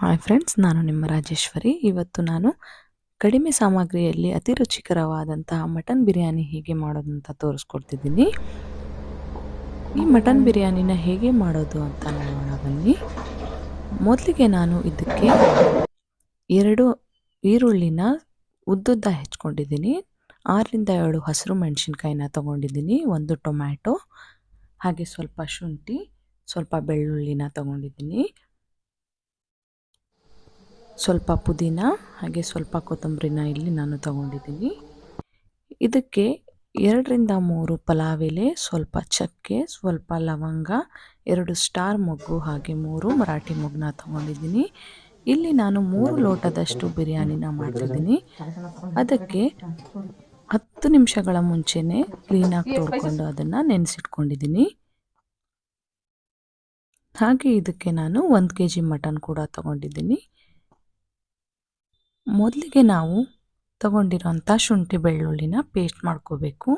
Hi friends ನಾನು ನಿಮ್ಮ ರಾಜೇಶ್ವರಿ. ಇವತ್ತು ನಾನು ಕಡಿಮೆ ಸಾಮಗ್ರಿಯಲ್ಲಿ ಅತಿ ರುಚಿಕರವಾದಂತಹ ಮಟನ್ ಬಿರಿಯಾನಿ ಹೇಗೆ ಮಾಡೋದು ಅಂತ ತೋರಿಸ್ಕೊಡ್ತಿದ್ದೀನಿ. ಈ ಮಟನ್ ಬಿರಿಯಾನಿನ ಹೇಗೆ ಮಾಡೋದು ಅಂತ ನೋಡೋಣ ಬನ್ನಿ. ಮೊದಲಿಗೆ ನಾನು ಇದಕ್ಕೆ ಎರಡು ಈರುಳ್ಳಿನ ಉದ್ದುದ್ದ ಹೆಚ್ಕೊಂಡಿದ್ದೀನಿ. ಆರರಿಂದ ಎರಡು ಹಸಿರು ಮೆಣಸಿನ್ಕಾಯಿನ ತೊಗೊಂಡಿದ್ದೀನಿ, ಒಂದು ಟೊಮ್ಯಾಟೊ, ಹಾಗೆ ಸ್ವಲ್ಪ ಶುಂಠಿ, ಸ್ವಲ್ಪ ಬೆಳ್ಳುಳ್ಳಿನ ತೊಗೊಂಡಿದ್ದೀನಿ. ಸ್ವಲ್ಪ ಪುದೀನ ಹಾಗೆ ಸ್ವಲ್ಪ ಕೊತ್ತಂಬರಿನ ಇಲ್ಲಿ ನಾನು ತಗೊಂಡಿದ್ದೀನಿ. ಇದಕ್ಕೆ ಎರಡರಿಂದ ಮೂರು ಪಲಾವ್ ಎಲೆ ಸ್ವಲ್ಪ ಚಕ್ಕೆ, ಸ್ವಲ್ಪ ಲವಂಗ, ಎರಡು ಸ್ಟಾರ್ ಮೊಗ್ಗು ಹಾಗೆ ಮೂರು ಮರಾಠಿ ಮೊಗ್ಗನ್ನ ತಗೊಂಡಿದ್ದೀನಿ. ಇಲ್ಲಿ ನಾನು ಮೂರು ಲೋಟದಷ್ಟು ಬಿರಿಯಾನಿನ ಮಾಡ್ತಿದ್ದೀನಿ. ಅದಕ್ಕೆ ಹತ್ತು ನಿಮಿಷಗಳ ಮುಂಚೆನೆ ಕ್ಲೀನಾಗಿ ತೊಳ್ಕೊಂಡು ಅದನ್ನು ನೆನೆಸಿಟ್ಕೊಂಡಿದ್ದೀನಿ. ಹಾಗೆ ಇದಕ್ಕೆ ನಾನು ಒಂದು ಕೆ ಜಿ ಮಟನ್ ಕೂಡ ತಗೊಂಡಿದ್ದೀನಿ. ಮೊದಲಿಗೆ ನಾವು ತಗೊಂಡಿರೋಂಥ ಶುಂಠಿ ಬೆಳ್ಳುಳ್ಳಿನ ಪೇಸ್ಟ್ ಮಾಡ್ಕೋಬೇಕು.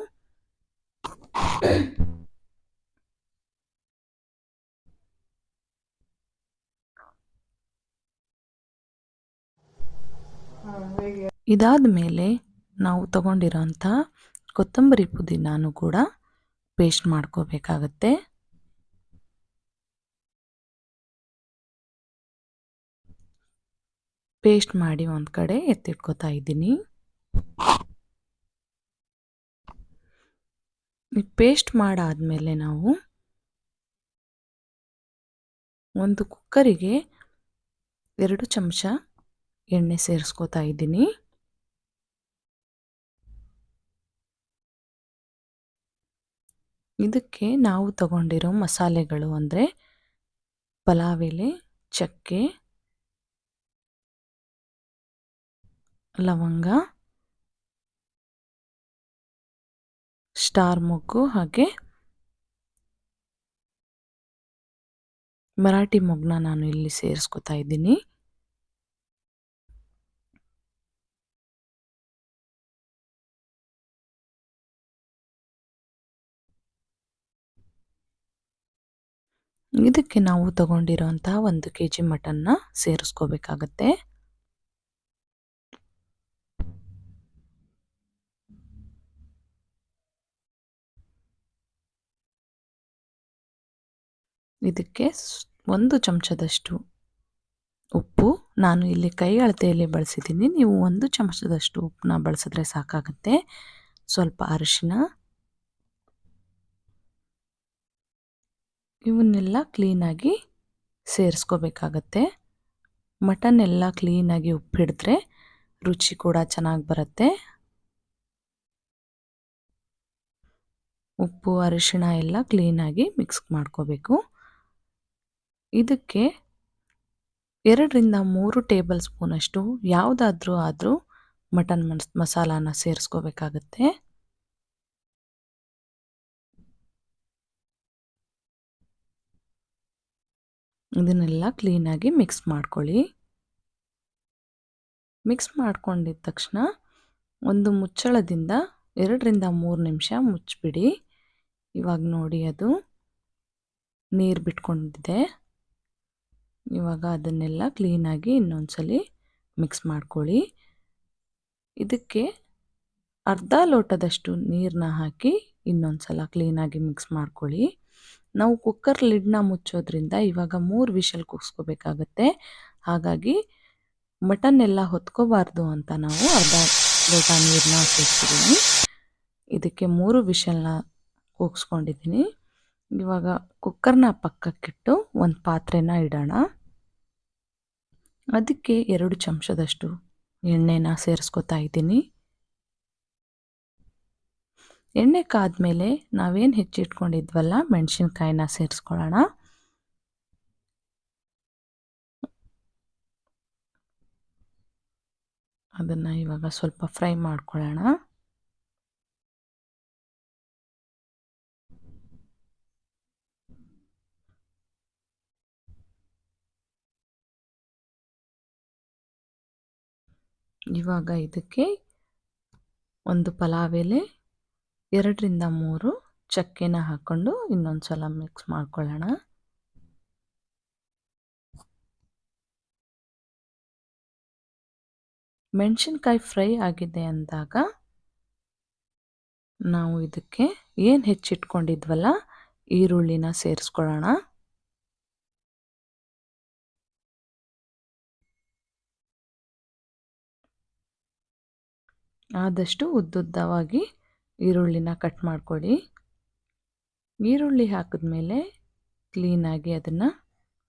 ಇದಾದ ಮೇಲೆ ನಾವು ತಗೊಂಡಿರೋಂಥ ಕೊತ್ತಂಬರಿ ಪುದೀನಾನು ಕೂಡ ಪೇಸ್ಟ್ ಮಾಡ್ಕೋಬೇಕಾಗತ್ತೆ. ಪೇಸ್ಟ್ ಮಾಡಿ ಒಂದು ಕಡೆ ಎತ್ತಿಟ್ಕೋತಾ ಇದ್ದೀನಿ. ಪೇಸ್ಟ್ ಮಾಡಾದಮೇಲೆ ನಾವು ಒಂದು ಕುಕ್ಕರಿಗೆ ಎರಡು ಚಮಚ ಎಣ್ಣೆ ಸೇರಿಸ್ಕೋತಾ ಇದ್ದೀನಿ. ಇದಕ್ಕೆ ನಾವು ತಗೊಂಡಿರೋ ಮಸಾಲೆಗಳು ಅಂದರೆ ಪಲಾವ್ ಎಲೆ, ಚಕ್ಕೆ ಲವಂಗ, ಸ್ಟಾರ್ ಮೊಗ್ಗು ಹಾಗೆ ಮರಾಠಿ ಮೊಗ್ನ ನಾನು ಇಲ್ಲಿ ಸೇರಿಸ್ಕೊತಾ ಇದ್ದೀನಿ. ಇದಕ್ಕೆ ನಾವು ತಗೊಂಡಿರೋಂತಹ ಒಂದು ಕೆ ಜಿ ಮಟನ್ನ ಸೇರಿಸ್ಕೋಬೇಕಾಗತ್ತೆ. ಇದಕ್ಕೆ ಒಂದು ಚಮಚದಷ್ಟು ಉಪ್ಪು ನಾನು ಇಲ್ಲಿ ಕೈ ಅಳತೆಯಲ್ಲಿ ಬಳಸಿದ್ದೀನಿ. ನೀವು ಒಂದು ಚಮಚದಷ್ಟು ಉಪ್ಪನ್ನ ಬಳಸಿದ್ರೆ ಸಾಕಾಗುತ್ತೆ. ಸ್ವಲ್ಪ ಅರಿಶಿನ. ಇವನ್ನೆಲ್ಲ ಕ್ಲೀನಾಗಿ ಸೇರಿಸ್ಕೋಬೇಕಾಗತ್ತೆ. ಮಟನ್ ಎಲ್ಲ ಕ್ಲೀನಾಗಿ ಉಪ್ಪು ಹಿಡಿದ್ರೆ ರುಚಿ ಕೂಡ ಚೆನ್ನಾಗಿ ಬರುತ್ತೆ. ಉಪ್ಪು, ಅರಿಶಿಣ ಎಲ್ಲ ಕ್ಲೀನಾಗಿ ಮಿಕ್ಸ್ ಮಾಡ್ಕೋಬೇಕು. ಇದಕ್ಕೆ ಎರಡರಿಂದ ಮೂರು ಟೇಬಲ್ ಸ್ಪೂನಷ್ಟು ಯಾವುದಾದ್ರೂ ಆದರೂ ಮಟನ್ ಮಸ್ ಮಸಾಲಾನ ಸೇರಿಸ್ಕೋಬೇಕಾಗತ್ತೆ. ಇದನ್ನೆಲ್ಲ ಕ್ಲೀನಾಗಿ ಮಿಕ್ಸ್ ಮಾಡ್ಕೊಳ್ಳಿ. ಮಿಕ್ಸ್ ಮಾಡ್ಕೊಂಡಿದ್ದ ತಕ್ಷಣ ಒಂದು ಮುಚ್ಚಳದಿಂದ ಎರಡರಿಂದ ಮೂರು ನಿಮಿಷ ಮುಚ್ಚಿಬಿಡಿ. ಇವಾಗ ನೋಡಿ ಅದು ನೀರು ಬಿಟ್ಕೊಂಡಿದೆ. ಇವಾಗ ಅದನ್ನೆಲ್ಲ ಕ್ಲೀನಾಗಿ ಇನ್ನೊಂದ್ಸಲಿ ಮಿಕ್ಸ್ ಮಾಡ್ಕೊಳ್ಳಿ. ಇದಕ್ಕೆ ಅರ್ಧ ಲೋಟದಷ್ಟು ನೀರನ್ನ ಹಾಕಿ ಇನ್ನೊಂದು ಸಲ ಕ್ಲೀನಾಗಿ ಮಿಕ್ಸ್ ಮಾಡ್ಕೊಳ್ಳಿ. ನಾವು ಕುಕ್ಕರ್ ಲಿಡ್ನ ಮುಚ್ಚೋದ್ರಿಂದ ಇವಾಗ ಮೂರು ವಿಷಲ್ ಕೂಗಿಸ್ಕೋಬೇಕಾಗತ್ತೆ. ಹಾಗಾಗಿ ಮಟನ್ ಎಲ್ಲ ಹೊತ್ಕೋಬಾರ್ದು ಅಂತ ನಾವು ಅರ್ಧ ಲೋಟ ನೀರನ್ನ ಸೇರಿಸಿದ್ದೀನಿ ಇದಕ್ಕೆ ಮೂರು ವಿಷಲ್ನ ಕೂಗಿಸ್ಕೊಂಡಿದ್ದೀನಿ. ಇವಾಗ ಕುಕ್ಕರ್ನ ಪಕ್ಕಕ್ಕಿಟ್ಟು ಒಂದು ಪಾತ್ರೆನ ಇಡೋಣ. ಅದಕ್ಕೆ ಎರಡು ಚಮಚದಷ್ಟು ಎಣ್ಣೆನ ಸೇರಿಸ್ಕೊತಾ ಇದ್ದೀನಿ. ಎಣ್ಣೆ ಕಾದ್ಮೇಲೆ ನಾವೇನು ಹೆಚ್ಚಿಟ್ಕೊಂಡಿದ್ವಲ್ಲ, ಮೆಣಸಿನ್ಕಾಯಿನ ಸೇರಿಸ್ಕೊಳ್ಳೋಣ. ಅದನ್ನು ಇವಾಗ ಸ್ವಲ್ಪ ಫ್ರೈ ಮಾಡ್ಕೊಳ್ಳೋಣ. ಇವಾಗ ಇದಕ್ಕೆ ಒಂದು ಪಲಾವ್ ಎಲೆ, ಎರಡರಿಂದ ಮೂರು ಚಕ್ಕೆನ ಹಾಕ್ಕೊಂಡು ಇನ್ನೊಂದು ಸಲ ಮಿಕ್ಸ್ ಮಾಡ್ಕೊಳ್ಳೋಣ. ಮೆಣಸಿನ್ಕಾಯಿ ಫ್ರೈ ಆಗಿದೆ ಅಂದಾಗ ನಾವು ಇದಕ್ಕೆ ಏನು ಹೆಚ್ಚಿಟ್ಕೊಂಡಿದ್ವಲ್ಲ ಈರುಳ್ಳಿನ ಸೇರಿಸ್ಕೊಳ್ಳೋಣ. ಆದಷ್ಟು ಉದ್ದುದ್ದವಾಗಿ ಈರುಳ್ಳಿನ ಕಟ್ ಮಾಡ್ಕೊಳ್ಳಿ ಈರುಳ್ಳಿ ಹಾಕಿದ ಮೇಲೆ ಕ್ಲೀನಾಗಿ ಅದನ್ನು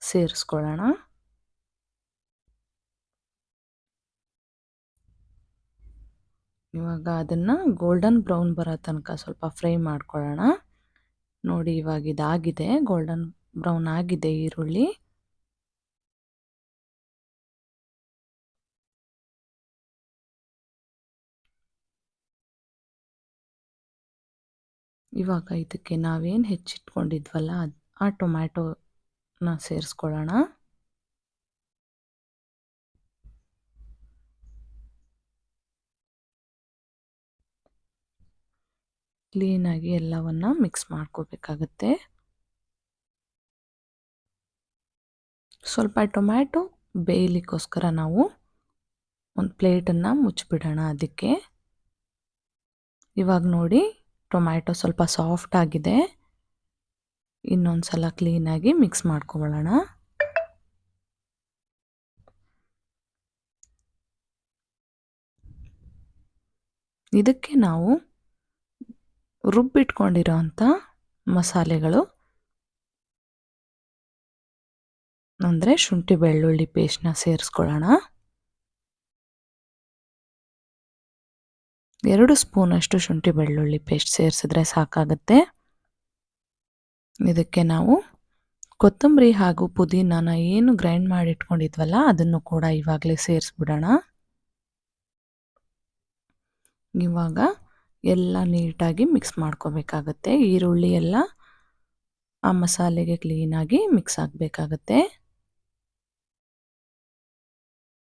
ಸೇರಿಸ್ಕೊಳ್ಳೋಣ. ಇವಾಗ ಅದನ್ನು ಗೋಲ್ಡನ್ ಬ್ರೌನ್ ಬರೋ ತನಕ ಸ್ವಲ್ಪ ಫ್ರೈ ಮಾಡ್ಕೊಳ್ಳೋಣ. ನೋಡಿ ಇವಾಗ ಇದಾಗಿದೆ ಗೋಲ್ಡನ್ ಬ್ರೌನ್ ಆಗಿದೆ ಈರುಳ್ಳಿ. ಇವಾಗ ಇದಕ್ಕೆ ನಾವೇನು ಹೆಚ್ಚಿಟ್ಕೊಂಡಿದ್ವಲ್ಲ ಆ ಟೊಮ್ಯಾಟೋನ ಸೇರಿಸ್ಕೊಳ್ಳೋಣ. ಕ್ಲೀನಾಗಿ ಎಲ್ಲವನ್ನ ಮಿಕ್ಸ್ ಮಾಡ್ಕೋಬೇಕಾಗತ್ತೆ. ಸ್ವಲ್ಪ ಟೊಮ್ಯಾಟೊ ಬೇಯಲಿಕ್ಕೋಸ್ಕರ ನಾವು ಒಂದು ಪ್ಲೇಟನ್ನು ಮುಚ್ಚಿಬಿಡೋಣ ಅದಕ್ಕೆ. ಇವಾಗ ನೋಡಿ ಟೊಮ್ಯಾಟೊ ಸ್ವಲ್ಪ ಸಾಫ್ಟ್ ಆಗಿದೆ. ಇನ್ನೊಂದು ಸಲ ಕ್ಲೀನಾಗಿ ಮಿಕ್ಸ್ ಮಾಡ್ಕೊಳ್ಳೋಣ ಇದಕ್ಕೆ ನಾವು ರುಬ್ಬಿಟ್ಕೊಂಡಿರೋ ಅಂಥ ಮಸಾಲೆಗಳು, ಅಂದರೆ ಶುಂಠಿ ಬೆಳ್ಳುಳ್ಳಿ ಪೇಸ್ಟ್ನ ಸೇರಿಸ್ಕೊಳ್ಳೋಣ. ಎರಡು ಸ್ಪೂನಷ್ಟು ಶುಂಠಿ ಬೆಳ್ಳುಳ್ಳಿ ಪೇಸ್ಟ್ ಸೇರಿಸಿದ್ರೆ ಸಾಕಾಗುತ್ತೆ. ಇದಕ್ಕೆ ನಾವು ಕೊತ್ತಂಬರಿ ಹಾಗೂ ಪುದೀನಾನ ಏನು ಗ್ರೈಂಡ್ ಮಾಡಿ ಇಟ್ಕೊಂಡಿದ್ವಲ್ಲ ಅದನ್ನು ಕೂಡ ಇವಾಗಲೇ ಸೇರಿಸ್ಬಿಡೋಣ. ಇವಾಗ ಎಲ್ಲ ನೀಟಾಗಿ ಮಿಕ್ಸ್ ಮಾಡ್ಕೋಬೇಕಾಗತ್ತೆ. ಈರುಳ್ಳಿ ಎಲ್ಲ ಆ ಮಸಾಲೆಗೆ ಕ್ಲೀನಾಗಿ ಮಿಕ್ಸ್ ಆಗಬೇಕಾಗತ್ತೆ.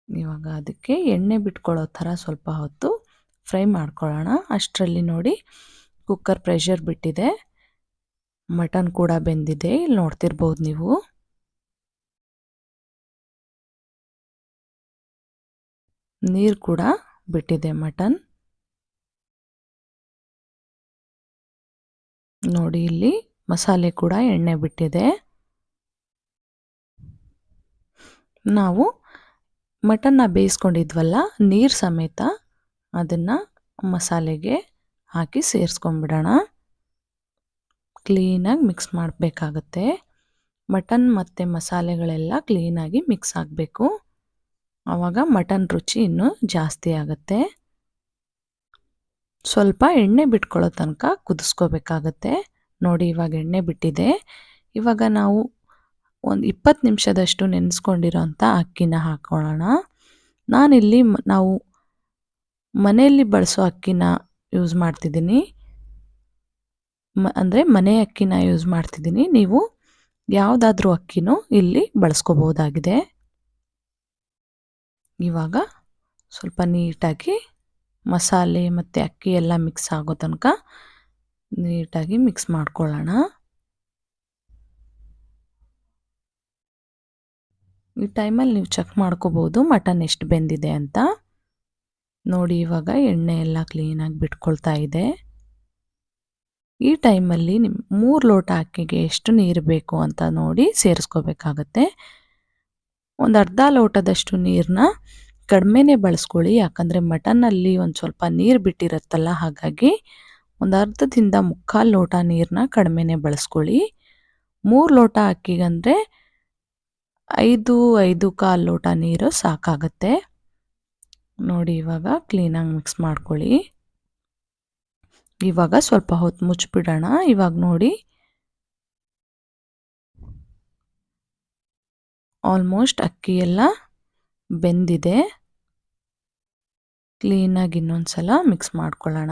ಇವಾಗ ಅದಕ್ಕೆ ಎಣ್ಣೆ ಬಿಟ್ಕೊಳ್ಳೋ ಥರ ಸ್ವಲ್ಪ ಹೊತ್ತು ಫ್ರೈ ಮಾಡ್ಕೊಳ್ಳೋಣ. ಅಷ್ಟರಲ್ಲಿ ನೋಡಿ ಕುಕ್ಕರ್ ಪ್ರೆಷರ್ ಬಿಟ್ಟಿದೆ. ಮಟನ್ ಕೂಡ ಬೆಂದಿದೆ. ಇಲ್ಲಿ ನೋಡ್ತಿರ್ಬೋದು ನೀವು. ನೀರು ಕೂಡ ಬಿಟ್ಟಿದೆ ಮಟನ್. ನೋಡಿ ಇಲ್ಲಿ ಮಸಾಲೆ ಕೂಡ ಎಣ್ಣೆ ಬಿಟ್ಟಿದೆ. ನಾವು ಮಟನ್ನ ಬೇಯಿಸ್ಕೊಂಡಿದ್ವಲ್ಲ, ನೀರು ಸಮೇತ ಅದನ್ನು ಮಸಾಲೆಗೆ ಹಾಕಿ ಸೇರಿಸ್ಕೊಂಬಿಡೋಣ. ಕ್ಲೀನಾಗಿ ಮಿಕ್ಸ್ ಮಾಡಬೇಕಾಗತ್ತೆ. ಮಟನ್ ಮತ್ತು ಮಸಾಲೆಗಳೆಲ್ಲ ಕ್ಲೀನಾಗಿ ಮಿಕ್ಸ್ ಆಗಬೇಕು. ಆವಾಗ ಮಟನ್ ರುಚಿ ಇನ್ನೂ ಜಾಸ್ತಿ ಆಗುತ್ತೆ. ಸ್ವಲ್ಪ ಎಣ್ಣೆ ಬಿಟ್ಕೊಳ್ಳೋ ತನಕ ಕುದಿಸ್ಕೋಬೇಕಾಗತ್ತೆ. ನೋಡಿ ಇವಾಗ ಎಣ್ಣೆ ಬಿಟ್ಟಿದೆ. ಇವಾಗ ನಾವು ಒಂದು ಇಪ್ಪತ್ತು ನಿಮಿಷದಷ್ಟು ನೆನೆಸ್ಕೊಂಡಿರೋಂಥ ಅಕ್ಕಿನ ಹಾಕೊಳ್ಳೋಣ. ನಾನಿಲ್ಲಿ ನಾವು ಮನೆಯಲ್ಲಿ ಬಳಸೋ ಅಕ್ಕಿನ ಯೂಸ್ ಮಾಡ್ತಿದ್ದೀನಿ. ಮ, ಅಂದರೆ ಮನೆ ಅಕ್ಕಿನ ಯೂಸ್ ಮಾಡ್ತಿದ್ದೀನಿ. ನೀವು ಯಾವುದಾದ್ರೂ ಅಕ್ಕಿನೂ ಇಲ್ಲಿ ಬಳಸ್ಕೋಬೋದಾಗಿದೆ ಇವಾಗ ಸ್ವಲ್ಪ ನೀಟಾಗಿ ಮಸಾಲೆ ಮತ್ತು ಅಕ್ಕಿ ಎಲ್ಲ ಮಿಕ್ಸ್ ಆಗೋ ತನಕ ನೀಟಾಗಿ ಮಿಕ್ಸ್ ಮಾಡ್ಕೊಳ್ಳೋಣ. ಈ ಟೈಮಲ್ಲಿ ನೀವು ಚೆಕ್ ಮಾಡ್ಕೋಬೋದು ಮಟನ್ ಎಷ್ಟು ಬೆಂದಿದೆ ಅಂತ. ನೋಡಿ ಇವಾಗ ಎಣ್ಣೆ ಎಲ್ಲ ಕ್ಲೀನಾಗಿ ಬಿಟ್ಕೊಳ್ತಾ ಇದೆ. ಈ ಟೈಮಲ್ಲಿ ನಿಮ್ಮ ಮೂರು ಲೋಟ ಅಕ್ಕಿಗೆ ಎಷ್ಟು ನೀರು ಬೇಕು ಅಂತ ನೋಡಿ ಸೇರಿಸ್ಕೋಬೇಕಾಗತ್ತೆ. ಒಂದು ಅರ್ಧ ಲೋಟದಷ್ಟು ನೀರನ್ನ ಕಡಿಮೆನೇ ಬಳಸ್ಕೊಳ್ಳಿ, ಯಾಕಂದರೆ ಮಟನ್ನಲ್ಲಿ ಒಂದು ಸ್ವಲ್ಪ ನೀರು ಬಿಟ್ಟಿರುತ್ತಲ್ಲ, ಹಾಗಾಗಿ ಒಂದು ಅರ್ಧದಿಂದ ಮುಕ್ಕಾಲು ಲೋಟ ನೀರನ್ನ ಕಡಿಮೆನೇ ಬಳಸ್ಕೊಳ್ಳಿ. ಮೂರು ಲೋಟ ಅಕ್ಕಿಗಂದರೆ ಐದು ಐದು ಕಾಲು ಲೋಟ ನೀರು ಸಾಕಾಗತ್ತೆ. ನೋಡಿ ಇವಾಗ ಕ್ಲೀನಾಗಿ ಮಿಕ್ಸ್ ಮಾಡ್ಕೊಳ್ಳಿ. ಇವಾಗ ಸ್ವಲ್ಪ ಹೊತ್ತು ಮುಚ್ಚಿಬಿಡೋಣ ಇವಾಗ ನೋಡಿ. ಆಲ್ಮೋಸ್ಟ್ ಅಕ್ಕಿ ಎಲ್ಲ ಬೆಂದಿದೆ. ಕ್ಲೀನಾಗಿ ಇನ್ನೊಂದು ಸಲ ಮಿಕ್ಸ್ ಮಾಡ್ಕೊಳ್ಳೋಣ.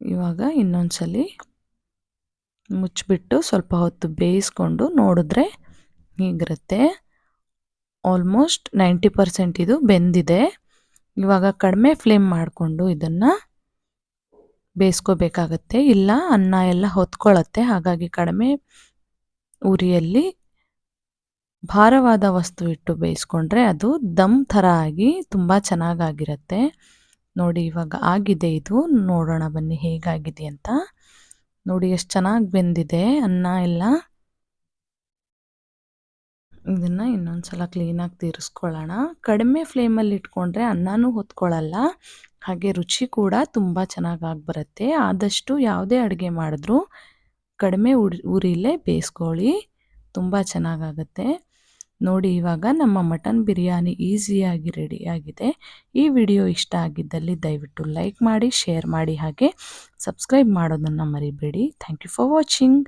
ಇವಾಗ ಇನ್ನೊಂದ್ಸಲಿ ಮುಚ್ಚಿಬಿಟ್ಟು ಸ್ವಲ್ಪ ಹೊತ್ತು ಬೇಯಿಸ್ಕೊಂಡು ನೋಡಿದ್ರೆ ಹೀಗಿರುತ್ತೆ ಆಲ್ಮೋಸ್ಟ್ ನೈಂಟಿ ಪರ್ಸೆಂಟ್ ಇದು ಬೆಂದಿದೆ. ಇವಾಗ ಕಡಿಮೆ ಫ್ಲೇಮ್ ಮಾಡಿಕೊಂಡು ಇದನ್ನು ಬೇಯಿಸ್ಕೋಬೇಕಾಗತ್ತೆ. ಇಲ್ಲ, ಅನ್ನ ಎಲ್ಲ ಹೊತ್ಕೊಳ್ಳುತ್ತೆ ಹಾಗಾಗಿ ಕಡಿಮೆ ಉರಿಯಲ್ಲಿ ಭಾರವಾದ ವಸ್ತು ಇಟ್ಟು ಬೇಯಿಸ್ಕೊಂಡ್ರೆ ಅದು ದಮ್ ಥರ ಆಗಿ ತುಂಬ ಚೆನ್ನಾಗಾಗಿರುತ್ತೆ. ನೋಡಿ, ಇವಾಗ ಆಗಿದೆ ಇದು. ನೋಡೋಣ ಬನ್ನಿ ಹೇಗಾಗಿದೆ ಅಂತ. ನೋಡಿ, ಎಷ್ಟು ಚೆನ್ನಾಗಿ ಬೆಂದಿದೆ. ಅನ್ನ ಎಲ್ಲ ಇದನ್ನು ಇನ್ನೊಂದ್ಸಲ ಕ್ಲೀನಾಗಿ ತೀರಿಸ್ಕೊಳ್ಳೋಣ. ಕಡಿಮೆ ಫ್ಲೇಮಲ್ಲಿ ಇಟ್ಕೊಂಡ್ರೆ ಅನ್ನನೂ ಹೊತ್ಕೊಳ್ಳಲ್ಲ ಹಾಗೆ ರುಚಿ ಕೂಡ ತುಂಬ ಚೆನ್ನಾಗಿ ಬರುತ್ತೆ ಆದಷ್ಟು ಯಾವುದೇ ಅಡುಗೆ ಮಾಡಿದ್ರೂ ಕಡಿಮೆ ಉರಿ, ಉರಿಲೇ ಬೇಯಿಸ್ಕೊಳ್ಳಿ. ತುಂಬ ಚೆನ್ನಾಗಾಗುತ್ತೆ. ನೋಡಿ ಇವಾಗ ನಮ್ಮ ಮಟನ್ ಬಿರಿಯಾನಿ ಈಸಿಯಾಗಿ ರೆಡಿಯಾಗಿದೆ ಈ ವಿಡಿಯೋ ಇಷ್ಟ ಆಗಿದ್ದಲ್ಲಿ ದಯವಿಟ್ಟು ಲೈಕ್ ಮಾಡಿ ಶೇರ್ ಮಾಡಿ ಹಾಗೆ ಸಬ್ಸ್ಕ್ರೈಬ್ ಮಾಡೋದನ್ನು ಮರಿಬೇಡಿ. Thank you for watching